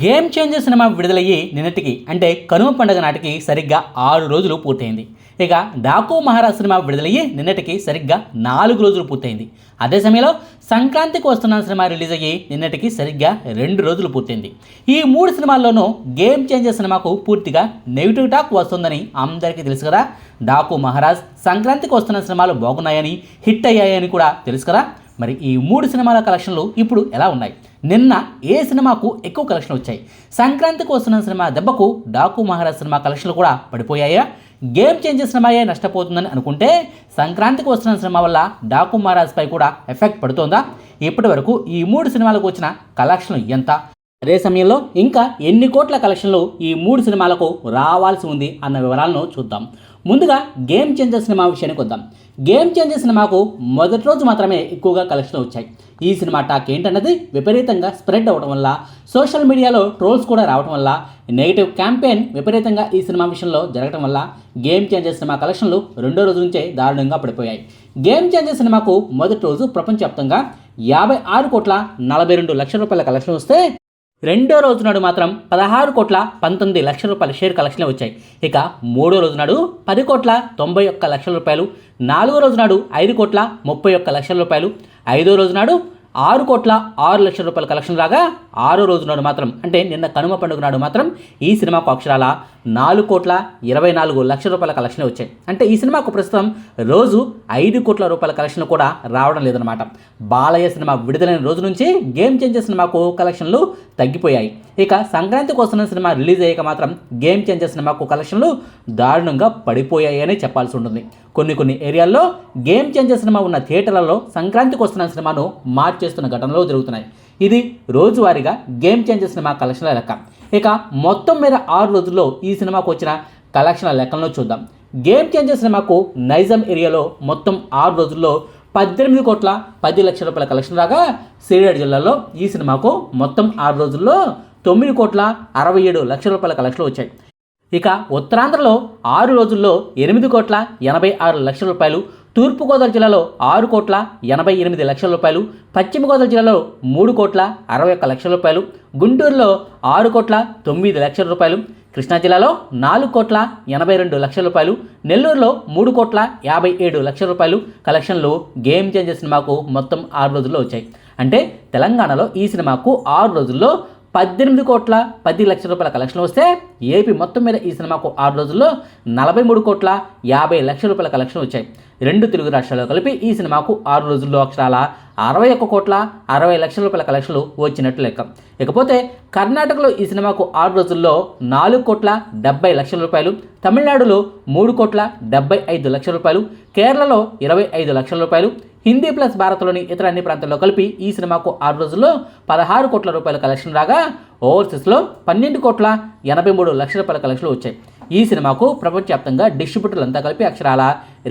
Game changer cinema విడుదలయ్యి నిన్నటికి అంటే కనుమ పండుగ నాటికి సరిగ్గా ఆరు రోజులు పూర్తయింది. ఇక డాకు మహారాజ్ సినిమా విడుదలయ్యి నిన్నటికి సరిగ్గా నాలుగు రోజులు పూర్తయింది. అదే సమయంలో సంక్రాంతికి వస్తున్న సినిమా రిలీజ్ అయ్యి నిన్నటికి సరిగ్గా రెండు రోజులు పూర్తయింది. ఈ మూడు సినిమాల్లోనూ గేమ్ చేంజర్ సినిమాకు పూర్తిగా నెగిటివ్ టాక్ వస్తుందని అందరికీ తెలుసు కదా. డాకు మహారాజ్ సంక్రాంతికి వస్తున్న సినిమాలు బాగున్నాయని హిట్ అయ్యాయని కూడా తెలుసు కదా. మరి ఈ మూడు సినిమాల కలెక్షన్లు ఇప్పుడు ఎలా ఉన్నాయి? నిన్న ఏ సినిమాకు ఎక్కువ కలెక్షన్లు వచ్చాయి? సంక్రాంతికి వస్తున్న సినిమా దెబ్బకు డాకు మహారాజ్ సినిమా కలెక్షన్లు కూడా పడిపోయాయా? గేమ్ చేంజర్ సినిమాయే నష్టపోతుందని అనుకుంటే సంక్రాంతికి వస్తున్న సినిమా వల్ల డాకు మహారాజ్పై కూడా ఎఫెక్ట్ పడుతోందా? ఇప్పటి వరకు ఈ మూడు సినిమాలకు వచ్చిన కలెక్షన్లు ఎంత? అదే సమయంలో ఇంకా ఎన్ని కోట్ల కలెక్షన్లు ఈ మూడు సినిమాలకు రావాల్సి ఉంది అన్న వివరాలను చూద్దాం. ముందుగా గేమ్ చేంజర్ సినిమా విషయానికి వద్దాం. గేమ్ చేంజర్ సినిమాకు మొదటి రోజు మాత్రమే ఎక్కువగా కలెక్షన్లు వచ్చాయి. ఈ సినిమా టాక్ ఏంటన్నది విపరీతంగా స్ప్రెడ్ అవ్వడం వల్ల సోషల్ మీడియాలో ట్రోల్స్ కూడా రావడం వల్ల నెగిటివ్ క్యాంపెయిన్ విపరీతంగా ఈ సినిమా విషయంలో జరగడం వల్ల గేమ్ చేంజర్ సినిమా కలెక్షన్లు రెండో రోజు నుంచే దారుణంగా పడిపోయాయి. గేమ్ చేంజర్ సినిమాకు మొదటి రోజు ప్రపంచవ్యాప్తంగా యాభై ఆరు కోట్ల నలభై రెండు లక్షల రూపాయల కలెక్షన్ వస్తే రెండో రోజు నాడు మాత్రం పదహారు కోట్ల పంతొమ్మిది లక్షల రూపాయల షేర్ కలెక్షన్లు వచ్చాయి. ఇక మూడో రోజు నాడు పది కోట్ల తొంభై ఒక్క లక్షల రూపాయలు నాలుగో రోజు నాడు ఐదు కోట్ల ముప్పై ఒక్క లక్షల రూపాయలు ఐదో రోజు నాడు ఆరు కోట్ల ఆరు లక్షల రూపాయల కలెక్షన్ రాగా ఆరో రోజు నాడు మాత్రం అంటే నిన్న కనుమ పండుగ నాడు మాత్రం ఈ సినిమాకు అక్షరాల నాలుగు కోట్ల ఇరవై నాలుగు లక్షల రూపాయల కలెక్షన్ వచ్చాయి. అంటే ఈ సినిమాకు ప్రస్తుతం రోజు ఐదు కోట్ల రూపాయల కలెక్షన్ కూడా రావడం లేదనమాట బాలయ్య సినిమా విడుదలైన రోజు నుంచి గేమ్ చేంజర్ సినిమాకు కలెక్షన్లు తగ్గిపోయాయి. ఇక సంక్రాంతి కోసం సినిమా రిలీజ్ అయ్యాక మాత్రం గేమ్ చేంజర్ సినిమాకు కలెక్షన్లు దారుణంగా పడిపోయాయి అని చెప్పాల్సి ఉంటుంది. కొన్ని కొన్ని ఏరియాల్లో గేమ్ చేంజర్ సినిమా ఉన్న థియేటర్లలో సంక్రాంతికి వస్తున్న సినిమాను మార్చేస్తున్న ఘటనలు జరుగుతున్నాయి. ఇది రోజువారీగా గేమ్ చేంజర్ సినిమా కలెక్షన్ల లెక్క. ఇక మొత్తం మీద ఆరు రోజుల్లో ఈ సినిమాకు వచ్చిన కలెక్షన్ల లెక్కలను చూద్దాం. గేమ్ చేంజర్ సినిమాకు నైజాం ఏరియాలో మొత్తం ఆరు రోజుల్లో పద్దెనిమిది కోట్ల పది లక్షల రూపాయల కలెక్షన్ రాగా సిరియాడ్ జిల్లాలో ఈ సినిమాకు మొత్తం ఆరు రోజుల్లో తొమ్మిది కోట్ల అరవై ఏడు లక్షల రూపాయల కలెక్షన్లు వచ్చాయి. ఇక ఉత్తరాంధ్రలో ఆరు రోజుల్లో ఎనిమిది కోట్ల ఎనభై ఆరు లక్షల రూపాయలు తూర్పుగోదావరి జిల్లాలో ఆరు కోట్ల ఎనభై ఎనిమిది లక్షల రూపాయలు పశ్చిమ గోదావరి జిల్లాలో మూడు కోట్ల అరవై ఒక్క లక్షల రూపాయలు గుంటూరులో ఆరు కోట్ల తొమ్మిది లక్షల రూపాయలు కృష్ణా జిల్లాలో నాలుగు కోట్ల ఎనభై రెండు లక్షల రూపాయలు నెల్లూరులో మూడు కోట్ల యాభై ఏడు లక్షల రూపాయలు కలెక్షన్లు గేమ్ చేంజర్ సినిమాకు మొత్తం ఆరు రోజుల్లో వచ్చాయి. అంటే తెలంగాణలో ఈ సినిమాకు ఆరు రోజుల్లో పద్దెనిమిది కోట్ల పది లక్షల రూపాయల కలెక్షన్ వస్తే ఏపీ మొత్తం మీద ఈ సినిమాకు ఆరు రోజుల్లో నలభై మూడు కోట్ల యాభై లక్షల రూపాయల కలెక్షన్ వచ్చాయి. రెండు తెలుగు రాష్ట్రాల్లో కలిపి ఈ సినిమాకు ఆరు రోజుల్లో అక్షరాల అరవై ఒక్క కోట్ల అరవై లక్షల రూపాయల కలెక్షన్లు వచ్చినట్లు లెక్క. ఇకపోతే కర్ణాటకలో ఈ సినిమాకు ఆరు రోజుల్లో నాలుగు కోట్ల డెబ్బై లక్షల రూపాయలు తమిళనాడులో మూడు కోట్ల డెబ్బై ఐదు లక్షల రూపాయలు కేరళలో ఇరవై ఐదు లక్షల రూపాయలు హిందీ ప్లస్ భారత్లోని ఇతర అన్ని ప్రాంతాల్లో కలిపి ఈ సినిమాకు ఆరు రోజుల్లో పదహారు కోట్ల రూపాయల కలెక్షన్ రాగా ఓవర్సీస్లో పన్నెండు కోట్ల ఎనభై మూడు లక్షల రూపాయల కలెక్షన్లు వచ్చాయి. ఈ సినిమాకు ప్రపంచవ్యాప్తంగా డిస్ట్రిబ్యూటర్లు అంతా కలిపి అక్షరాల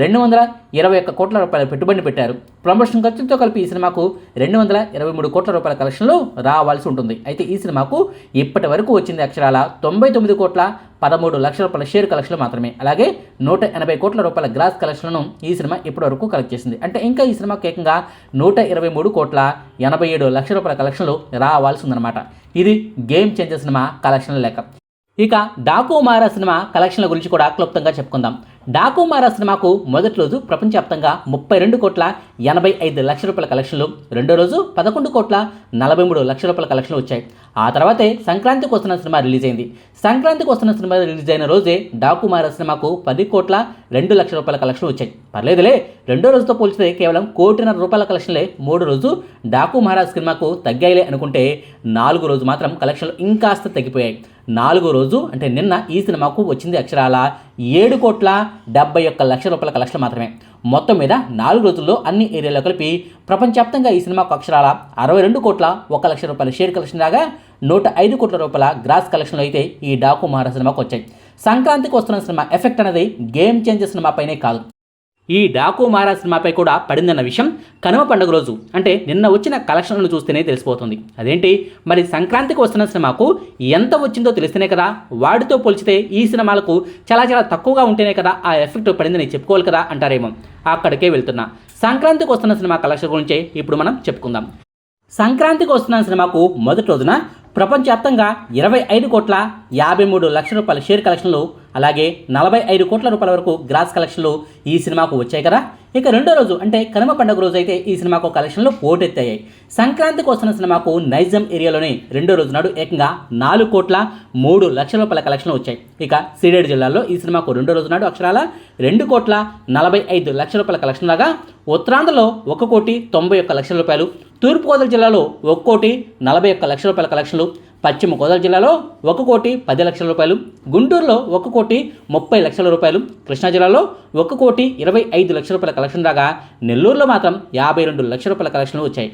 రెండు వందల ఇరవై ఒక్క కోట్ల రూపాయల పెట్టుబడి పెట్టారు. ప్రమోషన్ ఖర్చులతో కలిపి ఈ సినిమాకు రెండు వందల ఇరవై మూడు కోట్ల రూపాయల కలెక్షన్లు రావాల్సి ఉంటుంది. అయితే ఈ సినిమాకు ఇప్పటి వరకు వచ్చింది అక్షరాల తొంభై తొమ్మిది కోట్ల పదమూడు లక్షల రూపాయల షేర్ కలెక్షన్లు మాత్రమే. అలాగే నూట ఎనభై కోట్ల రూపాయల గ్రాస్ కలెక్షన్లను ఈ సినిమా ఇప్పటి వరకు కలెక్ట్ చేసింది. అంటే ఇంకా ఈ సినిమాకి ఏకంగా నూట ఇరవై మూడు కోట్ల ఎనభై ఏడు లక్షల రూపాయల కలెక్షన్లు రావాల్సి ఉందన్నమాట ఇది గేమ్ చేంజర్ సినిమా కలెక్షన్ల లెక్క. ఇక డాకు మారా సినిమా కలెక్షన్ల గురించి కూడా క్లుప్తంగా చెప్పుకుందాం. డాకు మారా సినిమాకు మొదటి రోజు ప్రపంచవ్యాప్తంగా ముప్పై రెండు కోట్ల ఎనభై ఐదు లక్షల రూపాయల కలెక్షన్లు రెండో రోజు పదకొండు కోట్ల నలభై మూడు లక్షల రూపాయల కలెక్షన్లు వచ్చాయి. ఆ తర్వాతే సంక్రాంతికి వస్తున్న సినిమా రిలీజ్ అయింది. సంక్రాంతికి వస్తున్న సినిమా రిలీజ్ అయిన రోజే డాకుమార సినిమాకు పది కోట్ల రెండు లక్షల రూపాయల కలెక్షన్ వచ్చాయి. పర్లేదులే రెండో రోజుతో పోల్చితే కేవలం కోటిన్నర రూపాయల కలెక్షన్లే మూడు రోజు డాకు మహారాజ్ సినిమాకు తగ్గాయిలే అనుకుంటే నాలుగు రోజు మాత్రం కలెక్షన్లు ఇంకాస్త తగ్గిపోయాయి. నాలుగో రోజు అంటే నిన్న ఈ సినిమాకు వచ్చింది అక్షరాల ఏడు కోట్ల డెబ్బై ఒక్క లక్షల రూపాయల కలెక్షన్ మాత్రమే. మొత్తం మీద నాలుగు రోజుల్లో అన్ని ఏరియాలో కలిపి ప్రపంచవ్యాప్తంగా ఈ సినిమాకు అక్షరాల అరవై రెండు కోట్ల ఒక లక్ష రూపాయల షేర్ కలెక్షన్ రాగా నూట ఐదు కోట్ల రూపాయల గ్రాస్ కలెక్షన్లు అయితే ఈ డాకు మహారాజ్ సినిమాకు వచ్చాయి. సంక్రాంతికి వస్తున్న సినిమా ఎఫెక్ట్ అనేది గేమ్ చేంజర్ సినిమాపైనే కాదు. ఈ డాకు మారా సినిమాపై కూడా పడిందన్న విషయం కనుమ పండుగ రోజు అంటే నిన్న వచ్చిన కలెక్షన్లను చూస్తేనే తెలిసిపోతుంది. అదేంటి? మరి సంక్రాంతికి వస్తున్న సినిమాకు ఎంత వచ్చిందో తెలిస్తేనే కదా వాటితో పోల్చితే ఈ సినిమాలకు చాలా చాలా తక్కువగా ఉంటేనే కదా ఆ ఎఫెక్ట్ పడిందని చెప్పుకోవాలి కదా అంటారేమో. అక్కడికే వెళ్తున్నా. సంక్రాంతికి వస్తున్న సినిమా కలెక్షన్ గురించి ఇప్పుడు మనం చెప్పుకుందాం. సంక్రాంతికి వస్తున్న సినిమాకు మొదటి రోజున ప్రపంచవ్యాప్తంగా ఇరవై ఐదు కోట్ల యాభై మూడు లక్షల రూపాయల షేర్ కలెక్షన్లు అలాగే నలభై ఐదు కోట్ల రూపాయల వరకు గ్రాస్ కలెక్షన్లు ఈ సినిమాకు వచ్చాయి కదా. ఇక రెండో రోజు అంటే కనుమ పండుగ రోజు అయితే ఈ సినిమాకు కలెక్షన్లు పోటెత్తాయి. సంక్రాంతికి వస్తున్న సినిమాకు నైజాం ఏరియాలోని రెండో రోజు నాడు ఏకంగా నాలుగు కోట్ల మూడు లక్షల రూపాయల కలెక్షన్లు వచ్చాయి. ఇక సిడేడు జిల్లాలో ఈ సినిమాకు రెండో రోజు నాడు అక్షరాల రెండు కోట్ల నలభై ఐదు లక్షల రూపాయల కలెక్షన్ లాగా ఉత్తరాంధ్రలో ఒక కోటి తొంభై ఒక్క లక్షల రూపాయలు తూర్పుగోదావరి జిల్లాలో ఒక కోటి నలభై ఒక్క లక్షల రూపాయల కలెక్షన్లు పశ్చిమ గోదావరి జిల్లాలో ఒక కోటి పది లక్షల రూపాయలు గుంటూరులో ఒక కోటి ముప్పై లక్షల రూపాయలు కృష్ణా జిల్లాలో ఒక కోటి ఇరవై ఐదు లక్షల రూపాయల కలెక్షన్ రాగా నెల్లూరులో మాత్రం యాభై రెండు లక్షల రూపాయల కలెక్షన్లు వచ్చాయి.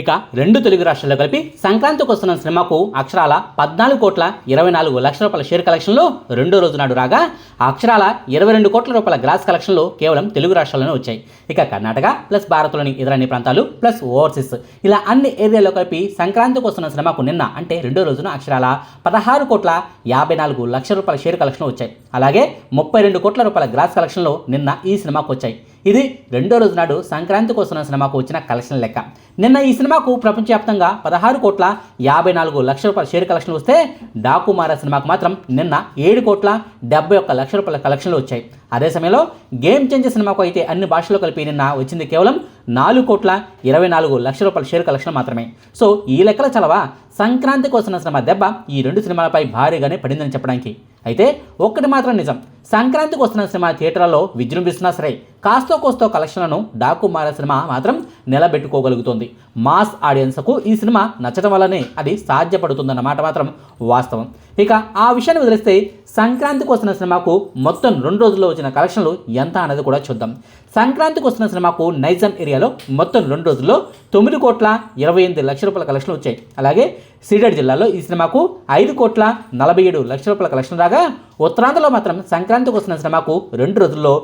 ఇక రెండు తెలుగు రాష్ట్రాల్లో కలిపి సంక్రాంతికి వస్తున్న సినిమాకు అక్షరాల పద్నాలుగు కోట్ల ఇరవై నాలుగు లక్షల రూపాయల షేర్ కలెక్షన్లు రెండో రోజు నాడు రాగా అక్షరాల ఇరవై రెండు కోట్ల రూపాయల గ్రాస్ కలెక్షన్లు కేవలం తెలుగు రాష్ట్రాల్లోనే వచ్చాయి. ఇక కర్ణాటక ప్లస్ భారత్లోని ఇతర అన్ని ప్రాంతాలు ప్లస్ ఓవర్సీస్ ఇలా అన్ని ఏరియాలో కలిపి సంక్రాంతికి వస్తున్న సినిమాకు నిన్న అంటే రెండో రోజున అక్షరాల పదహారు కోట్ల యాభై నాలుగు లక్షల రూపాయల షేర్ కలెక్షన్లు వచ్చాయి. అలాగే ముప్పై రెండు కోట్ల రూపాయల గ్రాస్ కలెక్షన్లు నిన్న ఈ సినిమాకు వచ్చాయి. ఇది రెండో రోజు నాడు సంక్రాంతి కోసం సినిమాకు వచ్చిన కలెక్షన్ లెక్క. నిన్న ఈ సినిమాకు ప్రపంచవ్యాప్తంగా పదహారు కోట్ల యాభై నాలుగు లక్షల రూపాయల షేర్ కలెక్షన్లు వస్తే డాకుమారా సినిమాకు మాత్రం నిన్న ఏడు కోట్ల డెబ్బై ఒక్క లక్షల రూపాయల కలెక్షన్లు వచ్చాయి. అదే సమయంలో గేమ్ చేంజర్ సినిమాకు అయితే అన్ని భాషల్లో కలిపి నిన్న వచ్చింది కేవలం నాలుగు కోట్ల ఇరవై నాలుగు లక్షల రూపాయల షేర్ కలెక్షన్ మాత్రమే. సో ఈ లెక్కల చలవా సంక్రాంతి కోసం సినిమా దెబ్బ ఈ రెండు సినిమాలపై భారీగానే పడిందని చెప్పడానికి. అయితే ఒక్కటి మాత్రం నిజం. సంక్రాంతికి వస్తున్న సినిమా థియేటర్లలో విజృంభిస్తున్నా సరే కాస్తో కోస్తో కలెక్షన్లను డాకు మారే సినిమా మాత్రం నిలబెట్టుకోగలుగుతుంది. మాస్ ఆడియన్స్కు ఈ సినిమా నచ్చడం వల్లనే అది సాధ్యపడుతుందన్నమాట మాత్రం వాస్తవం. ఇక ఆ విషయాన్ని వదిలేస్తే సంక్రాంతికి వస్తున్న సినిమాకు మొత్తం రెండు రోజుల్లో వచ్చిన కలెక్షన్లు ఎంత అనేది కూడా చూద్దాం. సంక్రాంతికి వస్తున్న సినిమాకు నైజాం ఏరియాలో మొత్తం రెండు రోజుల్లో తొమ్మిది కోట్ల ఇరవై ఎనిమిది లక్షల రూపాయల కలెక్షన్లు వచ్చాయి. అలాగే సిడెడ్ జిల్లాలో ఈ సినిమాకు ఐదు కోట్ల నలభై ఏడు లక్షల రూపాయల కలెక్షన్ రాగా ఉత్తరాంధ్రలో మాత్రం సంక్రాంతికి వస్తున్న సినిమాకు రెండు రోజుల్లో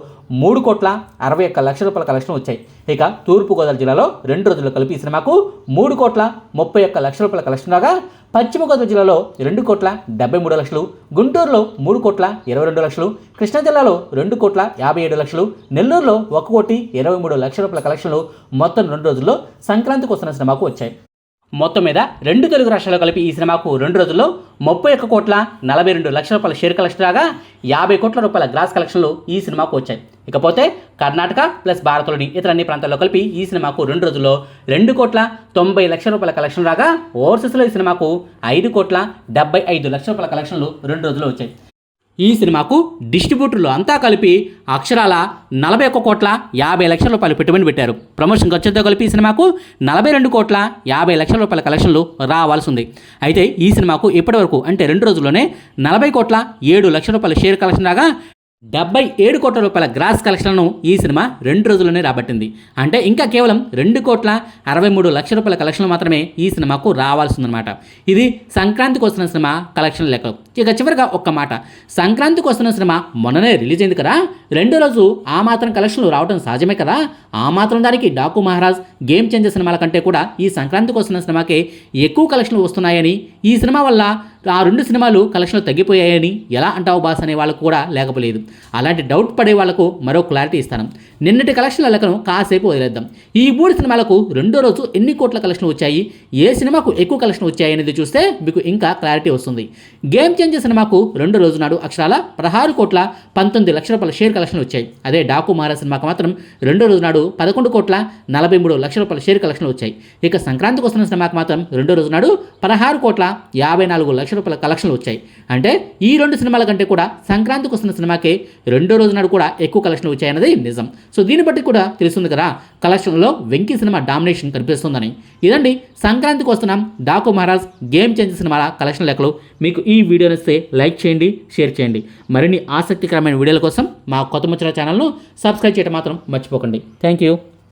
మూడు కోట్ల అరవై ఒక్క లక్షల రూపాయల కలెక్షన్ వచ్చాయి. ఇక తూర్పుగోదావరి జిల్లా జిల్లాలో రెండు రోజులు కలిపి ఈ సినిమాకు మూడు కోట్ల ముప్పై ఒక్క లక్షల రూపాయల కలెక్షన్ రాగా పశ్చిమ గోదావరి జిల్లాలో రెండు కోట్ల డెబ్బై మూడు లక్షలు గుంటూరులో మూడు కోట్ల ఇరవై రెండు లక్షలు కృష్ణా జిల్లాలో రెండు కోట్ల యాభై ఏడు లక్షలు నెల్లూరులో ఒక కోటి ఇరవై మూడు లక్షల రూపాయల కలెక్షన్లు మొత్తం రెండు రోజుల్లో సంక్రాంతికి వస్తున్న సినిమాకు వచ్చాయి. మొత్తం మీద రెండు తెలుగు రాష్ట్రాలు కలిపి ఈ సినిమాకు రెండు రోజుల్లో ముప్పై ఒక్క కోట్ల నలభై రెండు లక్షల రూపాయల షేర్ కలెక్షన్ రాగా యాభై కోట్ల రూపాయల గ్రాస్ కలెక్షన్లు ఈ సినిమాకు వచ్చాయి. ఇకపోతే కర్ణాటక ప్లస్ భారత్లోని ఇతర అన్ని ప్రాంతాల్లో కలిపి ఈ సినిమాకు రెండు రోజుల్లో రెండు కోట్ల తొంభై లక్షల రూపాయల కలెక్షన్ రాగా ఓవర్సీస్లో ఈ సినిమాకు ఐదు కోట్ల డెబ్బై ఐదు లక్షల రూపాయల కలెక్షన్లు రెండు రోజుల్లో వచ్చాయి. ఈ సినిమాకు డిస్ట్రిబ్యూటర్లు అంతా కలిపి అక్షరాల నలభై ఒక్క కోట్ల యాభై లక్షల రూపాయలు పెట్టుబడి పెట్టారు. ప్రమోషన్ ఖర్చుతో కలిపి ఈ సినిమాకు నలభై రెండు కోట్ల యాభై లక్షల రూపాయల కలెక్షన్లు రావాల్సి ఉంది అయితే ఈ సినిమాకు ఇప్పటివరకు అంటే రెండు రోజుల్లోనే నలభై కోట్ల ఏడు లక్షల రూపాయల షేర్ కలెక్షన్ రాగా డెబ్బై ఏడు కోట్ల రూపాయల గ్రాస్ కలెక్షన్లను ఈ సినిమా రెండు రోజుల్లోనే రాబట్టింది. అంటే ఇంకా కేవలం రెండు కోట్ల అరవై మూడు లక్షల రూపాయల కలెక్షన్లు మాత్రమే ఈ సినిమాకు రావాల్సిందనమాట ఇది సంక్రాంతికి వస్తున్న సినిమా కలెక్షన్ లెక్కలు ఇక చివరిగా ఒక్క మాట. సంక్రాంతికి వస్తున్న సినిమా మొన్ననే రిలీజ్ అయింది కదా. రెండో రోజు ఆ మాత్రం కలెక్షన్లు రావడం సహజమే కదా. ఆ మాత్రం దానికి డాకు మహారాజ్ గేమ్ చేంజర్ సినిమాల కంటే కూడా ఈ సంక్రాంతికి వస్తున్న సినిమాకి ఎక్కువ కలెక్షన్లు వస్తున్నాయని ఈ సినిమా వల్ల ఆ రెండు సినిమాలు కలెక్షన్లు తగ్గిపోయాయని ఎలా అంటావు బాస్ అనే వాళ్ళకు కూడా లేకపోలేదు. అలాంటి డౌట్ పడే వాళ్ళకు మరో క్లారిటీ ఇస్తాను. నిన్నటి కలెక్షన్ల లెక్కను కాసేపు వదిలేద్దాం. ఈ మూడు సినిమాలకు రెండో రోజు ఎన్ని కోట్ల కలెక్షన్లు వచ్చాయి? ఏ సినిమాకు ఎక్కువ కలెక్షన్ వచ్చాయి అనేది చూస్తే మీకు ఇంకా క్లారిటీ వస్తుంది. గేమ్ చేంజర్ సినిమాకు రెండో రోజు నాడు అక్షరాల పదహారు కోట్ల పంతొమ్మిది లక్షల రూపాయల షేర్ కలెక్షన్లు వచ్చాయి. అదే డాకు మారా సినిమాకు మాత్రం రెండో రోజు నాడు పదకొండు కోట్ల నలభై మూడు లక్షల రూపాయల షేర్ కలెక్షన్లు వచ్చాయి. ఇక సంక్రాంతికి వస్తున్న సినిమాకు మాత్రం రెండో రోజు నాడు పదహారు కోట్ల యాభై నాలుగు లక్షల రూపాయల కలెక్షన్లు వచ్చాయి. అంటే ఈ రెండు సినిమాల కంటే కూడా సంక్రాంతికి వస్తున్న సినిమాకే రెండో రోజు నాడు కూడా ఎక్కువ కలెక్షన్లు వచ్చాయన్నది నిజం. సో దీన్ని బట్టి కూడా తెలుస్తుంది కదా కలెక్షన్లో వెంకీ సినిమా డామినేషన్ కనిపిస్తుందని. ఇదండి సంక్రాంతికి వస్తున్నాం డాకు మహారాజ్ గేమ్ చేంజ్ సినిమాల కలెక్షన్ లెక్కలు. మీకు ఈ వీడియో నచ్చితే లైక్ చేయండి షేర్ చేయండి. మరిన్ని ఆసక్తికరమైన వీడియోల కోసం మా కొత్త ముచ్చట ఛానల్ను సబ్స్క్రైబ్ చేయడం మాత్రం మర్చిపోకండి. Thank you.